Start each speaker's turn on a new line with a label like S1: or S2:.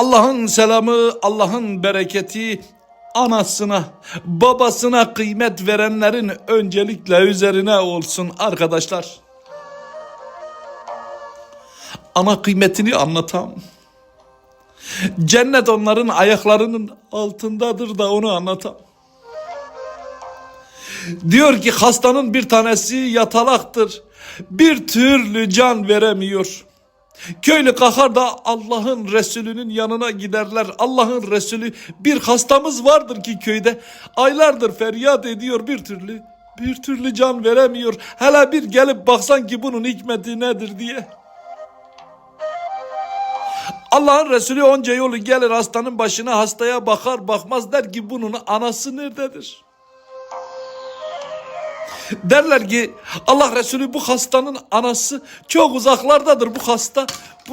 S1: Allah'ın selamı, Allah'ın bereketi anasına, babasına kıymet verenlerin öncelikle üzerine olsun arkadaşlar. Ana kıymetini anlatam. Cennet onların ayaklarının altındadır da onu anlatam. Diyor ki hastanın bir tanesi yatalaktır. Bir türlü can veremiyor. Köylü kalkar da Allah'ın Resulü'nün yanına giderler. Allah'ın Resulü bir hastamız vardır ki köyde aylardır feryat ediyor bir türlü. Bir türlü can veremiyor. Hele bir gelip baksan ki bunun hikmeti nedir diye. Allah'ın Resulü onca yolu gelir hastanın başına hastaya bakar bakmaz der ki bunun anası nerededir? Derler ki Allah Resulü bu hastanın anası çok uzaklardadır bu hasta. Bu